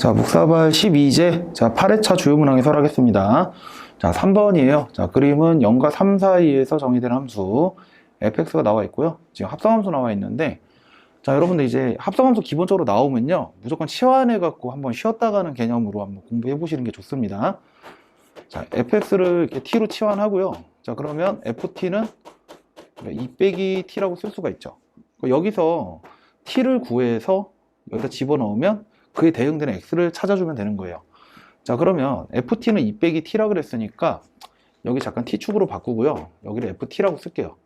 자, 묵사발 12제. 자, 8회차 주요 문항 해설하겠습니다. 자, 3번이에요. 자, 그림은 0과 3 사이에서 정의된 함수 fx가 나와 있고요. 지금 합성함수 나와 있는데 자, 여러분들 이제 합성함수 기본적으로 나오면요. 무조건 치환해 갖고 한번 쉬었다 가는 개념으로 한번 공부해 보시는 게 좋습니다. 자, fx를 이렇게 t로 치환하고요. 자, 그러면 ft는 2 빼기 t라고 쓸 수가 있죠. 여기서 t를 구해서 여기다 집어넣으면 그에 대응되는 x를 찾아주면 되는 거예요. 자, 그러면 ft는 2 빼기 t라 그랬으니까 여기 잠깐 t축으로 바꾸고요. 여기를 ft라고 쓸게요.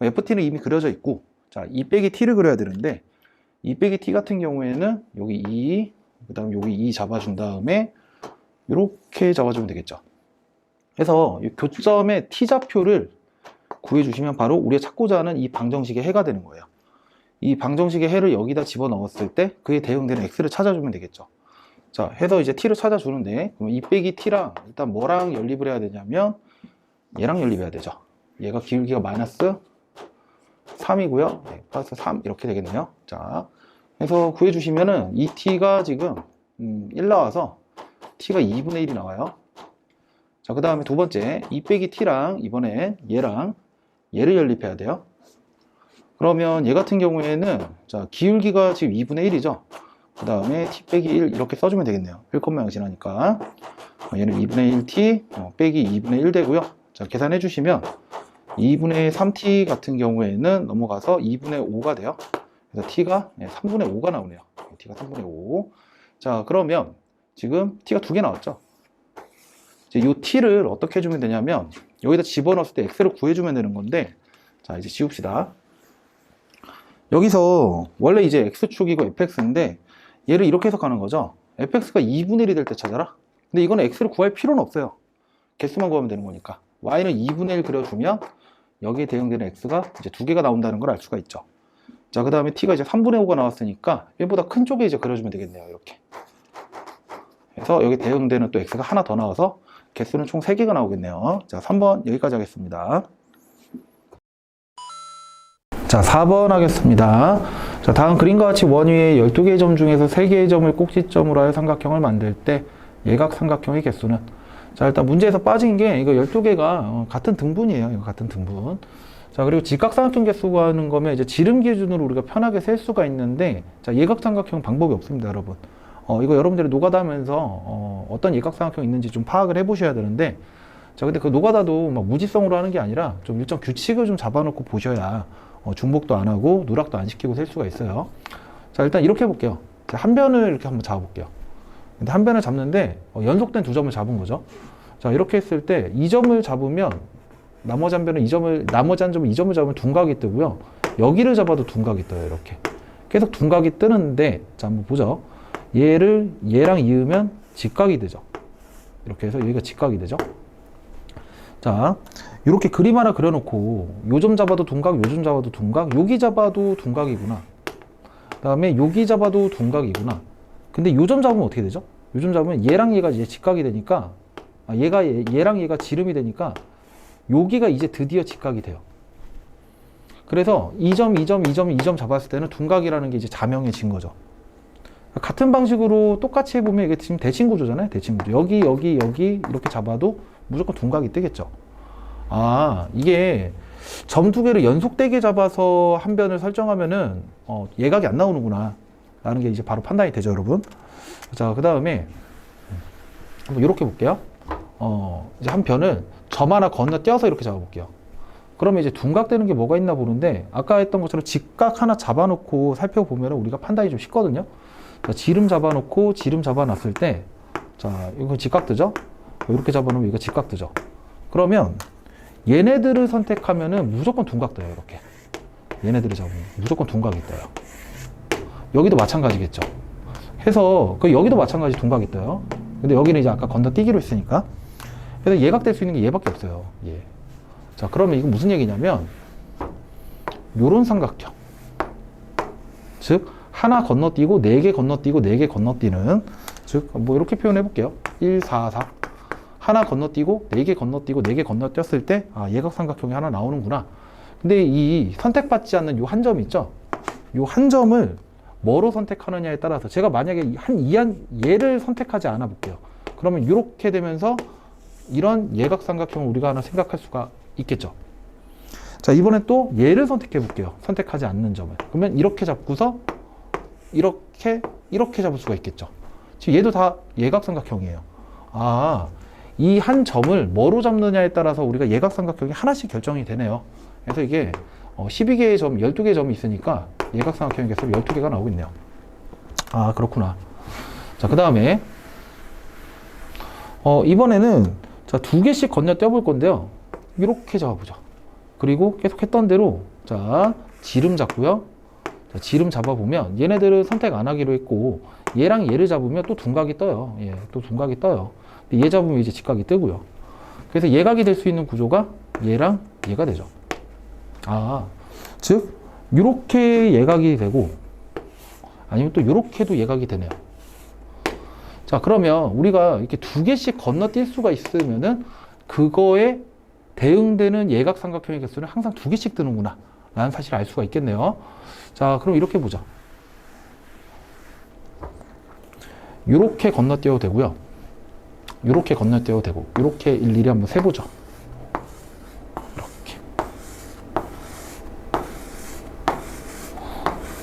ft는 이미 그려져 있고 자, 2 빼기 t를 그려야 되는데 2 빼기 t 같은 경우에는 여기 2, 그 다음 여기 2 잡아준 다음에 이렇게 잡아주면 되겠죠. 그래서 이 교점의 t좌표를 구해주시면 바로 우리가 찾고자 하는 이 방정식의 해가 되는 거예요. 이 방정식의 해를 여기다 집어넣었을 때 그에 대응되는 x를 찾아주면 되겠죠. 자, 해서 이제 t를 찾아주는데 그럼 2 빼기 t랑 일단 뭐랑 연립을 해야 되냐면 얘랑 연립해야 되죠. 얘가 기울기가 마이너스 3이고요. 네, 플러스 3 이렇게 되겠네요. 자, 해서 구해주시면은 이 t가 지금 음, 1 나와서 t가 2분의 1이 나와요. 자, 그 다음에 두 번째 2 빼기 t랑 이번에 얘랑 얘를 연립해야 돼요. 그러면 얘 같은 경우에는 자 기울기가 지금 2분의 1이죠. 그 다음에 t 빼기 1 이렇게 써주면 되겠네요. 1콤마 양신하니까 어, 얘는 2분의 1t 어, 빼기 2분의 1 되고요. 자 계산해 주시면 2분의 3t 같은 경우에는 넘어가서 2분의 5가 돼요. 그래서 t가 3분의 5가 나오네요. t가 3분의 5. 자 그러면 지금 t가 두 개 나왔죠. 이제 이 t를 어떻게 해주면 되냐면 여기다 집어넣었을 때 x를 구해주면 되는 건데 자 이제 지웁시다. 여기서 원래 이제 x축이고 fx인데 얘를 이렇게 해석하는 거죠. fx가 2분의 1이 될 때 찾아라. 근데 이거는 x를 구할 필요는 없어요. 개수만 구하면 되는 거니까. y는 2분의 1 그려주면 여기에 대응되는 x가 이제 두 개가 나온다는 걸 알 수가 있죠. 자, 그 다음에 t가 이제 3분의 5가 나왔으니까 1보다 큰 쪽에 이제 그려주면 되겠네요. 이렇게. 그래서 여기 대응되는 또 x가 하나 더 나와서 개수는 총 3개가 나오겠네요. 자, 3번 여기까지 하겠습니다. 자, 4번 하겠습니다. 자, 다음 그림과 같이 원위의 12개의 점 중에서 3개의 점을 꼭지점으로 하여 삼각형을 만들 때 예각 삼각형의 개수는 자, 일단 문제에서 빠진 게 이거 12개가 같은 등분이에요. 이거 같은 등분. 자, 그리고 직각삼각형 개수 구하는 거면 이제 지름 기준으로 우리가 편하게 셀 수가 있는데 자, 예각삼각형 방법이 없습니다, 여러분. 어, 이거 여러분들이 노가다 하면서 어, 어떤 예각삼각형 있는지 좀 파악을 해 보셔야 되는데 자, 근데 그 노가다도 막 무지성으로 하는 게 아니라 좀 일정 규칙을 좀 잡아놓고 보셔야 어, 중복도 안 하고 누락도 안 시키고 셀 수가 있어요. 자, 일단 이렇게 해볼게요. 자, 한 변을 이렇게 한번 잡아볼게요. 근데 한 변을 잡는데 어, 연속된 두 점을 잡은 거죠. 자, 이렇게 했을 때 이 점을 잡으면 나머지 한 변은 이 점을 나머지 한 점은 이 점을 잡으면 둔각이 뜨고요. 여기를 잡아도 둔각이 떠요. 이렇게 계속 둔각이 뜨는데 자, 한번 보죠. 얘를 얘랑 이으면 직각이 되죠. 이렇게 해서 여기가 직각이 되죠. 자, 이렇게 그림 하나 그려놓고 요점 잡아도 둔각, 요점 잡아도 둔각, 여기 잡아도 둔각이구나. 그다음에 여기 잡아도 둔각이구나. 근데 요점 잡으면 어떻게 되죠? 요점 잡으면 얘랑 얘가 이제 직각이 되니까 아, 얘가 얘, 얘랑 얘가 지름이 되니까 여기가 이제 드디어 직각이 돼요. 그래서 이 점, 이 점, 이 점, 이점 잡았을 때는 둔각이라는 게 이제 자명해진 거죠. 같은 방식으로 똑같이 해보면 이게 지금 대칭 구조잖아요. 대칭 구조. 여기, 여기, 여기 이렇게 잡아도 무조건 둔각이 뜨겠죠. 아, 이게 점 두 개를 연속되게 잡아서 한 변을 설정하면은 어, 예각이 안 나오는구나. 라는 게 이제 바로 판단이 되죠, 여러분. 자, 그 다음에 한번 이렇게 볼게요. 어, 이제 한 변을 점 하나 건너뛰어서 이렇게 잡아볼게요. 그러면 이제 둔각되는 게 뭐가 있나 보는데 아까 했던 것처럼 직각 하나 잡아놓고 살펴보면 우리가 판단이 좀 쉽거든요. 자, 지름 잡아놓고 지름 잡아놨을 때, 자, 이거 직각되죠? 이렇게 잡아놓으면 이거 직각되죠? 그러면 얘네들을 선택하면은 무조건 둔각 떠요, 이렇게. 얘네들을 잡으면 무조건 둔각이 떠요. 여기도 마찬가지겠죠. 해서, 그 여기도 마찬가지 둔각이 떠요. 근데 여기는 이제 아까 건너뛰기로 했으니까. 그래서 예각될 수 있는 게 얘밖에 없어요. 예. 자, 그러면 이거 무슨 얘기냐면, 요런 삼각형. 즉, 하나 건너뛰고 네 개 건너뛰고 네 개 건너뛰는 즉 뭐 이렇게 표현해 볼게요. 1, 4, 4 하나 건너뛰고 네 개 건너뛰고 네 개 건너뛰었을 때 아, 예각삼각형이 하나 나오는구나. 근데 이 선택받지 않는 요 한 점 있죠? 요 한 점을 뭐로 선택하느냐에 따라서 제가 만약에 한 이 한 얘를 선택하지 않아 볼게요. 그러면 이렇게 되면서 이런 예각삼각형을 우리가 하나 생각할 수가 있겠죠. 자, 이번엔 또 얘를 선택해 볼게요. 선택하지 않는 점을. 그러면 이렇게 잡고서 이렇게, 이렇게 잡을 수가 있겠죠. 지금 얘도 다 예각삼각형이에요. 아, 이 한 점을 뭐로 잡느냐에 따라서 우리가 예각삼각형이 하나씩 결정이 되네요. 그래서 이게 어, 12개의 점, 12개의 점이 있으니까 예각삼각형의 개수로 12개가 나오겠네요. 아, 그렇구나. 자, 그 다음에 어, 이번에는 자, 두 개씩 건너뛰어 볼 건데요. 이렇게 잡아보죠. 그리고 계속 했던 대로 자, 지름 잡고요. 자, 지름 잡아보면 얘네들은 선택 안 하기로 했고 얘랑 얘를 잡으면 또 둔각이 떠요. 예, 또 둔각이 떠요. 얘 잡으면 이제 직각이 뜨고요. 그래서 예각이 될 수 있는 구조가 얘랑 얘가 되죠. 아, 즉 이렇게 예각이 되고 아니면 또 이렇게도 예각이 되네요. 자, 그러면 우리가 이렇게 두 개씩 건너뛸 수가 있으면은 그거에 대응되는 예각 삼각형의 개수는 항상 두 개씩 뜨는구나. 라는 사실을 알 수가 있겠네요. 자, 그럼 이렇게 보자. 이렇게 건너뛰어도 되고요. 이렇게 건너뛰어도 되고, 이렇게 일일이 한번 세보죠. 이렇게.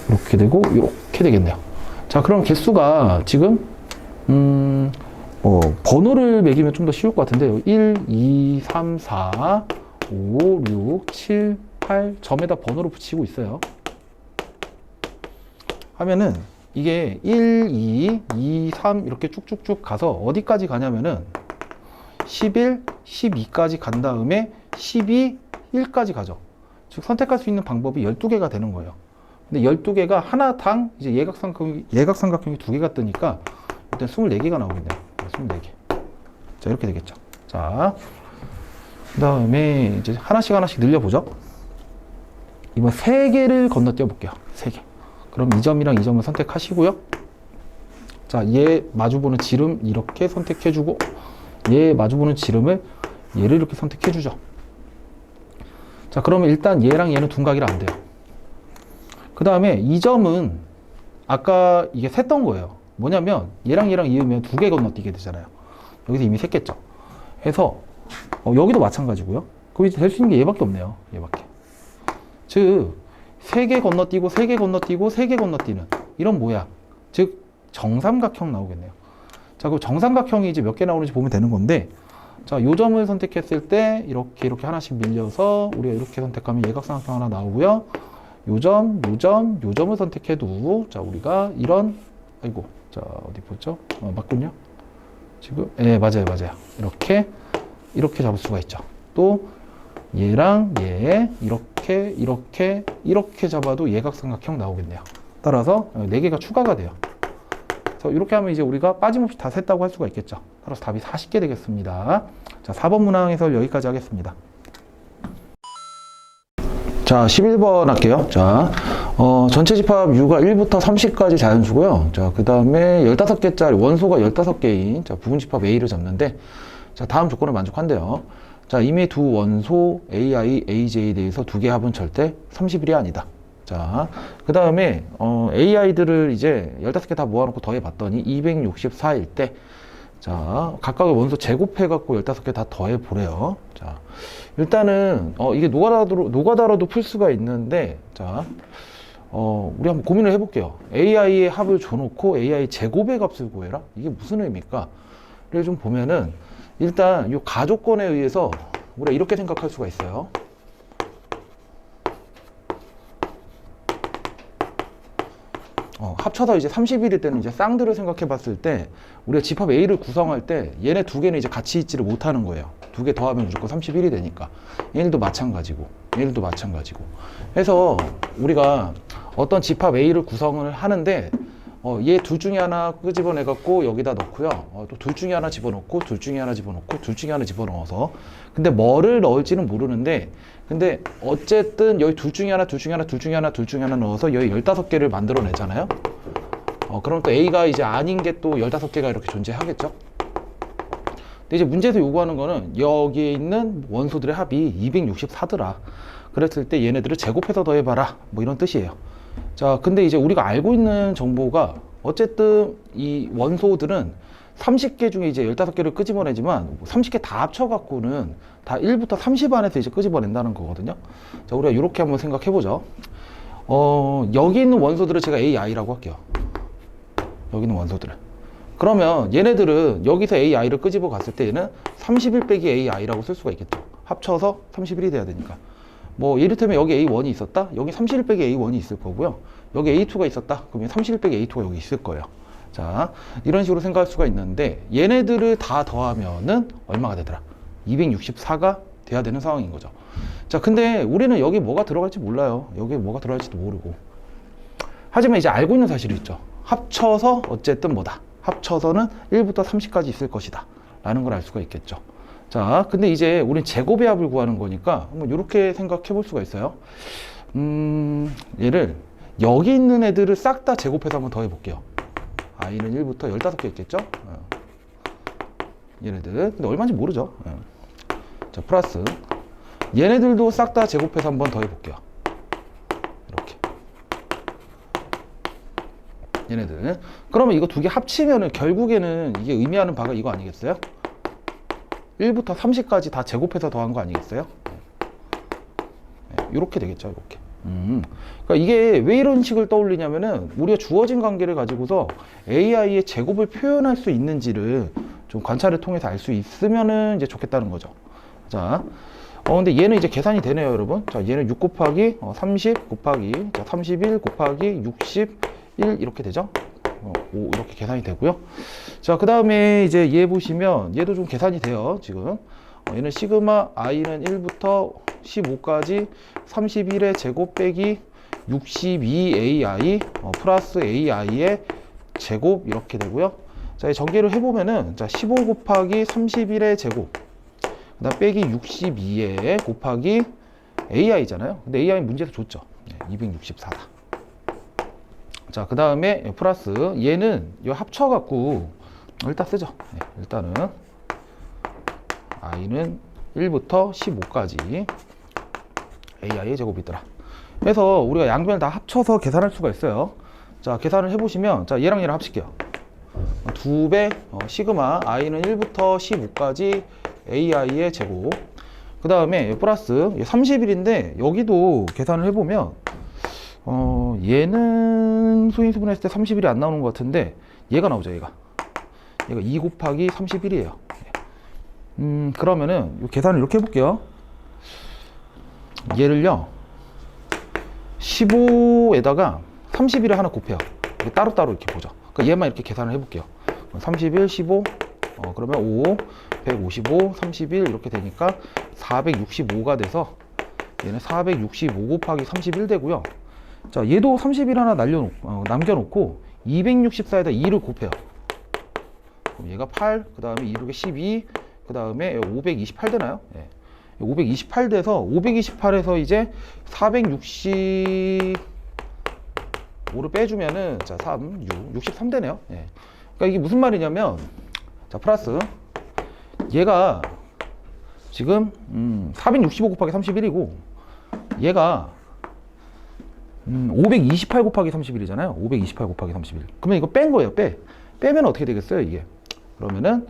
이렇게 되고, 이렇게 되겠네요. 자, 그럼 개수가 지금, 음, 뭐, 번호를 매기면 좀 더 쉬울 것 같은데요. 1, 2, 3, 4, 5, 6, 7, 8 점에다 번호를 붙이고 있어요. 하면은 이게 1, 2, 2, 3 이렇게 쭉쭉쭉 가서 어디까지 가냐면은 11, 12까지 간 다음에 12, 1까지 가죠. 즉 선택할 수 있는 방법이 12개가 되는 거예요. 근데 12개가 하나당 이제 예각삼각형이, 예각삼각형이 두 개가 뜨니까 일단 24개가 나오겠네요. 24개. 자, 이렇게 되겠죠. 자, 그 다음에 이제 하나씩 하나씩 늘려보죠. 이번 세 개를 건너뛰어 볼게요. 세 개. 그럼 이 점이랑 이 점을 선택하시고요. 자, 얘 마주보는 지름 이렇게 선택해주고, 얘 마주보는 지름을 얘를 이렇게 선택해주죠. 자, 그러면 일단 얘랑 얘는 둔각이라 안 돼요. 그 다음에 이 점은 아까 이게 셌던 거예요. 뭐냐면 얘랑 얘랑 이으면 두 개 건너뛰게 되잖아요. 여기서 이미 셌겠죠. 해서 어, 여기도 마찬가지고요. 거기 될 수 있는 게 얘밖에 없네요. 얘밖에. 즉, 세 개 건너뛰고, 세 개 건너뛰고, 세 개 건너뛰는 이런 모양. 즉, 정삼각형 나오겠네요. 자, 그 정삼각형이 이제 몇 개 나오는지 보면 되는 건데, 자, 요 점을 선택했을 때, 이렇게, 이렇게 하나씩 밀려서, 우리가 이렇게 선택하면 예각삼각형 하나 나오고요. 요 점, 요 점, 요 점을 선택해도, 자, 우리가 이런, 아이고, 자, 어디 보죠? 어, 맞군요. 지금, 예, 맞아요, 맞아요. 이렇게, 이렇게 잡을 수가 있죠. 또, 얘랑 얘, 이렇게, 이렇게, 이렇게 잡아도 예각삼각형 나오겠네요. 따라서 4개가 추가가 돼요. 그래서 이렇게 하면 이제 우리가 빠짐없이 다 셌다고 할 수가 있겠죠. 따라서 답이 40개 되겠습니다. 자, 4번 문항 해설 여기까지 하겠습니다. 자, 11번 할게요. 자, 어, 전체 집합 U가 1부터 30까지 자연수고요. 자, 그 다음에 15개짜리, 원소가 15개인, 자, 부분 집합 A를 잡는데, 자, 다음 조건을 만족한대요. 자, 이미 두 원소 AI, AJ에 대해서 두 개 합은 절대 30일이 아니다. 자, 그 다음에, 어, AI들을 이제 15개 다 모아놓고 더해봤더니 264일 때, 자, 각각의 원소 제곱해갖고 15개 다 더해보래요. 자, 일단은, 어, 이게 노가다로, 노가다로도 풀 수가 있는데, 자, 어, 우리 한번 고민을 해볼게요. AI의 합을 줘놓고 AI 제곱의 값을 구해라? 이게 무슨 의미일까? 를 좀 보면은, 일단, 이 가족권에 의해서 우리가 이렇게 생각할 수가 있어요. 어, 합쳐서 이제 30일일 때는 이제 쌍들을 생각해 봤을 때 우리가 집합 A를 구성할 때 얘네 두 개는 이제 같이 있지를 못하는 거예요. 두 개 더하면 무조건 31이 되니까. 얘네도 마찬가지고 얘네도 마찬가지고. 해서 우리가 어떤 집합 A를 구성을 하는데 어, 얘 둘 중에 하나 끄집어내 갖고 여기다 넣고요. 어, 또 둘 중에 하나 집어넣고 둘 중에 하나 집어넣고 둘 중에 하나 집어넣어서 근데 뭐를 넣을지는 모르는데 근데 어쨌든 여기 둘 중에 하나 둘 중에 하나 둘 중에 하나 둘 중에 하나 넣어서 여기 15개를 만들어 내잖아요. 어, 그럼 또 A가 이제 아닌 게또 15개가 이렇게 존재하겠죠. 근데 이제 문제에서 요구하는 거는 여기에 있는 원소들의 합이 264더라. 그랬을 때 얘네들을 제곱해서 더해봐라. 뭐 이런 뜻이에요. 자, 근데 이제 우리가 알고 있는 정보가 어쨌든 이 원소들은 30개 중에 이제 15개를 끄집어내지만 30개 다 합쳐갖고는 다 1부터 30 안에서 이제 끄집어낸다는 거거든요. 자, 우리가 이렇게 한번 생각해보죠. 어, 여기 있는 원소들을 제가 AI라고 할게요. 여기 있는 원소들을. 그러면 얘네들은 여기서 AI를 끄집어 갔을 때 얘는 31 빼기 AI라고 쓸 수가 있겠죠. 합쳐서 31이 돼야 되니까. 뭐 이를테면 여기 A1이 있었다? 여기 31 빼기 A1이 있을 거고요. 여기 A2가 있었다? 그러면 31 빼기 A2가 여기 있을 거예요. 자, 이런 식으로 생각할 수가 있는데 얘네들을 다 더하면은 얼마가 되더라? 264가 돼야 되는 상황인 거죠. 자, 근데 우리는 여기 뭐가 들어갈지 몰라요. 여기 뭐가 들어갈지도 모르고. 하지만 이제 알고 있는 사실이 있죠. 합쳐서 어쨌든 뭐다. 합쳐서는 1부터 30까지 있을 것이다. 라는 걸 알 수가 있겠죠. 자, 근데 이제 우린 제곱의 합을 구하는 거니까 한번 이렇게 생각해 볼 수가 있어요. 음, 얘를 여기 있는 애들을 싹 다 제곱해서 한번 더 해 볼게요. i는 1부터 15개 있겠죠? 어. 얘네들. 근데 얼마인지 모르죠. 어. 자, 플러스. 얘네들도 싹 다 제곱해서 한번 더 해 볼게요. 이렇게. 얘네들. 그러면 이거 두 개 합치면은 결국에는 이게 의미하는 바가 이거 아니겠어요? 1부터 30까지 다 제곱해서 더한 거 아니겠어요? 이렇게 되겠죠, 이렇게. 음. 그러니까 이게 왜 이런 식을 떠올리냐면은 우리가 주어진 관계를 가지고서 AI의 제곱을 표현할 수 있는지를 좀 관찰을 통해서 알 수 있으면은 이제 좋겠다는 거죠. 자, 어 근데 얘는 이제 계산이 되네요, 여러분. 자, 얘는 6 곱하기 어, 30 곱하기 자, 31 곱하기 61 이렇게 되죠. 어, 5 이렇게 계산이 되고요. 자, 그 다음에 이제 얘 보시면 얘도 좀 계산이 돼요, 지금. 어, 얘는 시그마 i는 1부터 15까지 31의 제곱 빼기 62ai 어, 플러스 ai의 제곱 이렇게 되고요. 자, 이 전개를 해보면은 자, 15 곱하기 31의 제곱 그 다음 빼기 62에 곱하기 ai잖아요. 근데 ai 문제에서 줬죠. 네, 264다. 자, 그 다음에 플러스 얘는 이 합쳐갖고 일단 쓰죠. 네, 일단은 i는 1부터 15까지 ai의 제곱이더라. 그래서 우리가 양변을 다 합쳐서 계산할 수가 있어요. 자, 계산을 해보시면 자 얘랑 얘랑 합칠게요. 두배 어, 시그마 i는 1부터 15까지 ai의 제곱. 그 다음에 플러스 30일인데 여기도 계산을 해보면 어, 얘는 소인수분 했을 때 30일이 안 나오는 것 같은데 얘가 나오죠, 얘가. 얘가 2 곱하기 31이에요. 음, 그러면은 이 계산을 이렇게 해볼게요. 얘를요, 15에다가 31을 하나 곱해요. 따로따로 이렇게 보죠. 그러니까 얘만 이렇게 계산을 해볼게요. 31, 15, 어, 그러면 5, 155, 31 이렇게 되니까 465가 돼서 얘는 465 곱하기 31 되고요. 자, 얘도 31 하나 날려놓, 어, 남겨놓고 264에다 2를 곱해요. 그럼 얘가 8, 그 다음에 2룩에 12, 그 다음에 528 되나요? 예. 528 돼서 528에서 이제 465를 빼주면은 자 3, 6, 63 되네요. 예. 그러니까 이게 무슨 말이냐면 자 플러스 얘가 지금 음, 465 곱하기 31이고 얘가 음, 528 곱하기 31이잖아요. 528 곱하기 31. 그러면 이거 뺀 거예요. 빼. 빼면 어떻게 되겠어요, 이게? 그러면은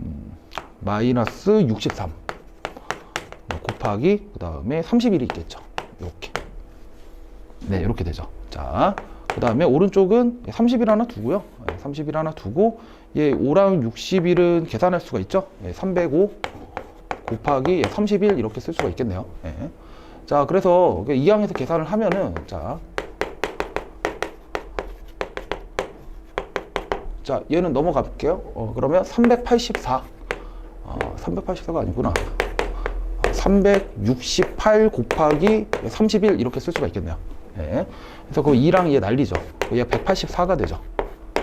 음, 마이너스 63 곱하기 그 다음에 31이 있겠죠. 이렇게. 네, 이렇게 되죠. 자, 그 다음에 오른쪽은 30일 하나 두고요. 30일 하나 두고 얘 5랑 60일은 계산할 수가 있죠. 305 곱하기 30일 이렇게 쓸 수가 있겠네요. 예. 자, 그래서 이 항에서 계산을 하면은 자, 자, 얘는 넘어갈게요. 어, 그러면 384. 어, 384가 아니구나. 368 곱하기 31 이렇게 쓸 수가 있겠네요. 예. 그래서 그 2랑 얘 날리죠. 얘 184가 되죠.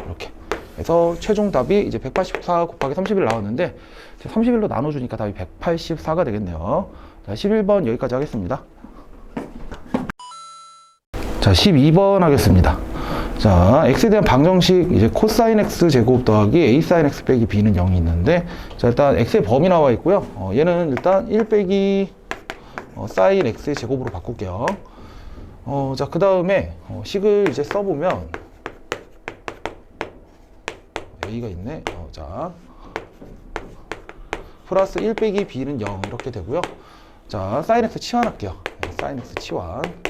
이렇게. 그래서 최종 답이 이제 184 곱하기 31 나왔는데 31로 나눠주니까 답이 184가 되겠네요. 자, 11번 여기까지 하겠습니다. 자, 12번 하겠습니다. 자, x에 대한 방정식 이제 코사인 x 제곱 더하기 a 사인 x 빼기 b는 0이 있는데 자, 일단 x의 범위 나와 있고요. 어, 얘는 일단 1 빼기 어, 사인 x의 제곱으로 바꿀게요. 어, 자, 그 다음에 어, 식을 이제 써 보면 A가 있네. 어, 자, 플러스 1 빼기 B는 0 이렇게 되고요. 자, 사인 X 치환할게요. 네, 사인 X 치환.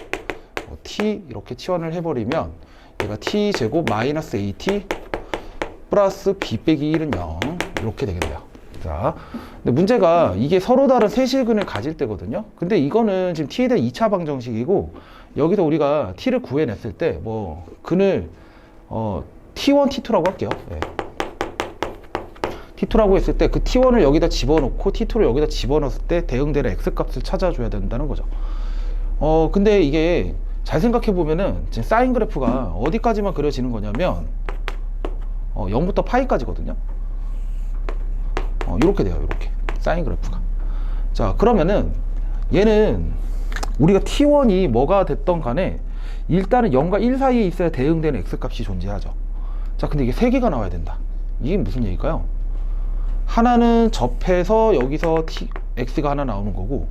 어, T 이렇게 치환을 해버리면 얘가 T 제곱 마이너스 AT 플러스 B 빼기 1은 0 이렇게 되겠네요. 자, 근데 문제가 이게 서로 다른 세실근을 가질 때거든요. 근데 이거는 지금 T에 대한 2차 방정식이고 여기서 우리가 T를 구해냈을 때 뭐 근을 어, T1, T2라고 할게요. 예. T2라고 했을 때 그 T1을 여기다 집어넣고 T2를 여기다 집어넣었을 때 대응되는 X 값을 찾아줘야 된다는 거죠. 어, 근데 이게 잘 생각해 보면은 지금 사인 그래프가 어디까지만 그려지는 거냐면 어, 0부터 파이까지거든요. 어, 이렇게 돼요, 이렇게 사인 그래프가. 자, 그러면은 얘는 우리가 T1이 뭐가 됐던 간에 일단은 0과 1 사이에 있어야 대응되는 X 값이 존재하죠. 자, 근데 이게 세 개가 나와야 된다. 이게 무슨 얘기일까요? 하나는 접해서 여기서 T, X가 하나 나오는 거고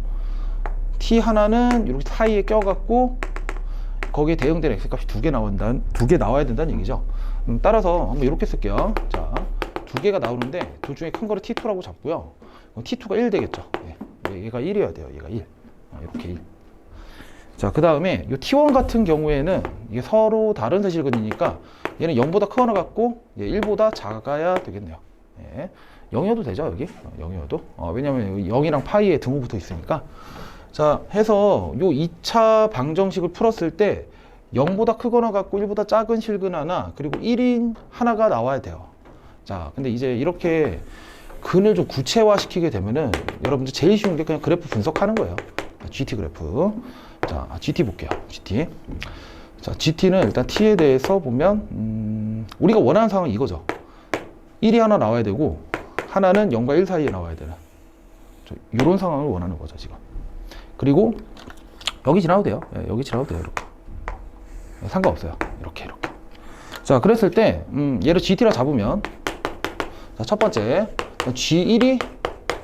T 하나는 이렇게 사이에 껴갖고 거기에 대응되는 X 값이 두 개 나온다는 두개 나와야 된다는 얘기죠. 음, 따라서 한번 이렇게 쓸게요. 자, 두 개가 나오는데 둘 중에 큰 거를 T2라고 잡고요. 그럼 T2가 1 되겠죠. 예, 얘가 1이어야 돼요. 얘가 1. 아, 이렇게 1. 자, 그 다음에 이 T1 같은 경우에는 이게 서로 다른 세실근이니까 얘는 0보다 크거나 같고 얘 1보다 작아야 되겠네요. 예. 0이어도 되죠, 여기? 어, 0이어도. 어, 왜냐면 0이랑 파이에 등호 붙어 있으니까. 자, 해서 요 2차 방정식을 풀었을 때 0보다 크거나 같고 1보다 작은 실근 하나, 그리고 1인 하나가 나와야 돼요. 자, 근데 이제 이렇게 근을 좀 구체화 시키게 되면은 여러분들 제일 쉬운 게 그냥 그래프 분석하는 거예요. GT 그래프. 자, GT 볼게요. GT. 자, GT는 일단 T에 대해서 보면, 음, 우리가 원하는 상황은 이거죠. 1이 하나 나와야 되고, 하나는 0과 1 사이에 나와야 되는. 이런 상황을 원하는 거죠, 지금. 그리고, 여기 지나도 돼요. 예, 여기 지나도 돼요, 이렇게. 예, 상관없어요. 이렇게, 이렇게. 자, 그랬을 때, 음, 얘를 GT라 잡으면, 자, 첫 번째, G1이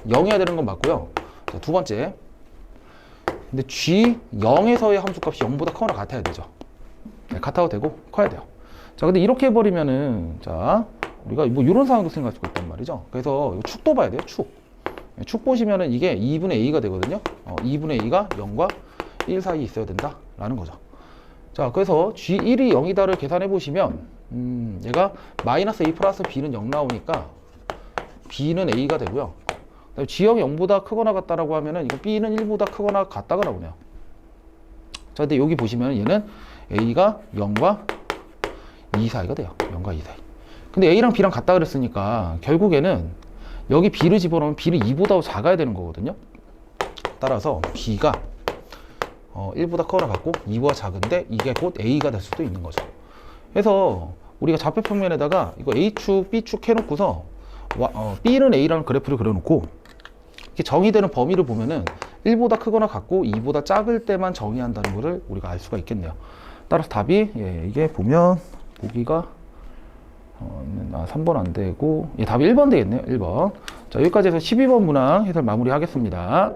0이어야 되는 건 맞고요. 자, 두 번째, 근데 G0에서의 함수값이 0보다 크거나 같아야 되죠. 네, 같아도 되고 커야 돼요. 자, 근데 이렇게 해버리면은 자 우리가 뭐 이런 상황도 생각할 수가 있단 말이죠. 그래서 축도 봐야 돼요. 축. 네, 축 보시면은 이게 2분의 a가 되거든요. 어, 2분의 a가 0과 1 사이에 있어야 된다라는 거죠. 자, 그래서 G1이 0이다를 계산해 보시면 음, 얘가 마이너스 a 플러스 b는 0 나오니까 b는 a가 되고요. G형이 0보다 크거나 같다라고 하면은 이거 B는 1보다 크거나 같다가 나오네요. 자, 근데 여기 보시면 얘는 A가 0과 2 사이가 돼요. 0과 2 사이. 근데 A랑 B랑 같다 그랬으니까 결국에는 여기 B를 집어넣으면 B는 2보다 작아야 되는 거거든요. 따라서 B가 어, 1보다 크거나 같고 2보다 작은데 이게 곧 A가 될 수도 있는 거죠. 그래서 우리가 좌표 평면에다가 이거 A축, B축 해놓고서 와, 어, B는 A라는 그래프를 그려놓고 이렇게 정의되는 범위를 보면은 1보다 크거나 같고 2보다 작을 때만 정의한다는 것을 우리가 알 수가 있겠네요. 따라서 답이 예, 이게 보면 보기가 어, 아, 3번 안 되고 예, 답이 1번 되겠네요. 1번. 자, 여기까지 해서 12번 문항 해설 마무리하겠습니다.